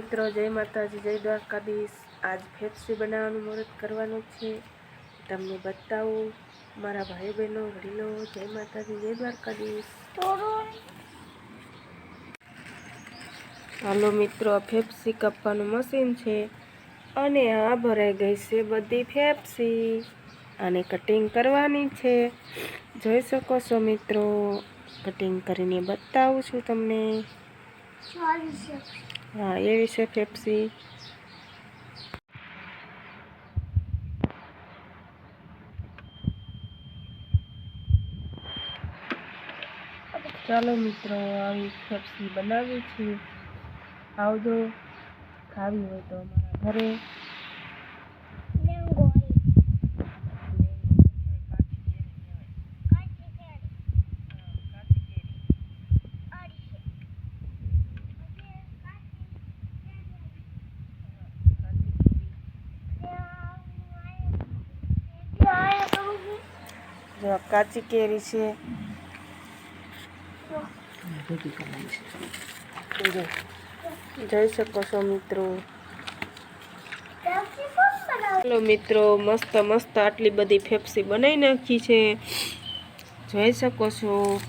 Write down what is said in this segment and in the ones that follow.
મિત્રો, જય માતાજી, જય દ્વારકાધીશ. આજ ફેફસી બનાવવાનું મુહૂર્ત કરવાનું છે. તમને બતાવું, મારા ભાઈ બહેનો વડીલો, જય માતાજી, જય દ્વારકાધીશ. હાલો મિત્રો ફેફસી કાપવાનું મશીન છે અને આ ભરાઈ ગઈ છે બધી ફેફસી. આને કટિંગ કરવાની છે. જોઈ શકો છો મિત્રો, કટિંગ કરીને બતાવું છું તમને. હા, એવી છે ફેફસી ચાલો મિત્રો, આવી ફેફસી બનાવી છે. આવજો, ખાવી હોય તો અમારા ઘરે. જો કાચી કેરી છે. જોઈ શકો છો મિત્રો. ચાલો મિત્રો, મસ્ત મસ્ત આટલી બધી ફેફસી બનાવી નાખી છે. જોઈ શકો છો.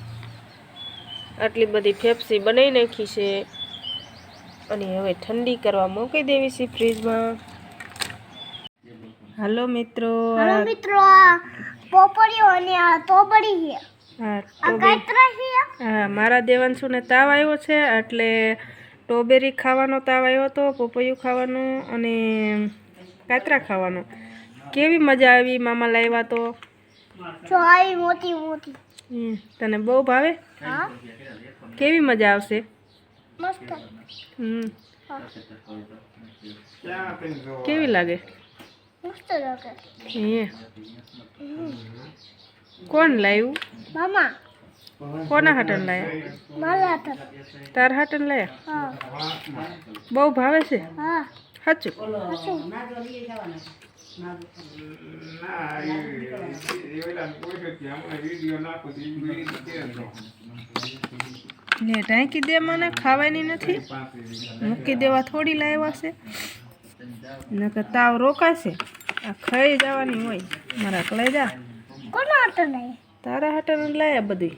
આટલી બધી ફેફસી બનાવી નાખી છે. અને હવે ઠંડી કરવા મૂકી દેવી છે ફ્રીજમાં. હાલો મિત્રો હલો મિત્રો આ પોપડીઓ અને આ તોબડી છે. આ કાતરા છે? હા મારા દેવાંશુને તાવ આવ્યો છે એટલે સ્ટ્રોબેરી ખાવાનો તાવ આવ્યો હતો પોપૈયું ખાવાનું અને કાતરા ખાવાનું. કેવી મજા આવી મામા લાવ્યા તો? જો આવી મોટી મોટી. હમ, તને બહુ ભાવે? હા. કેવી મજા આવશે? મસ્ત. હમ. કેવી લાગે? મસ્ત લાગે. કોણ લાવ્યું મામા. કોના હટન લાયા? મારા હટન. તાર હટન લાયા? બહુ ભાવે છે? હા. સાચું? ને ઢાંકી દે મને ખાવાની નથી. મૂકી દેવા થોડી લાવ્યા છે. નકર તાવ રોકાશે. આ ખાઈ જવાની હોય. મારા લઈ જા. કોના હાટે નહીં? તારા હાટન લાયા બધું.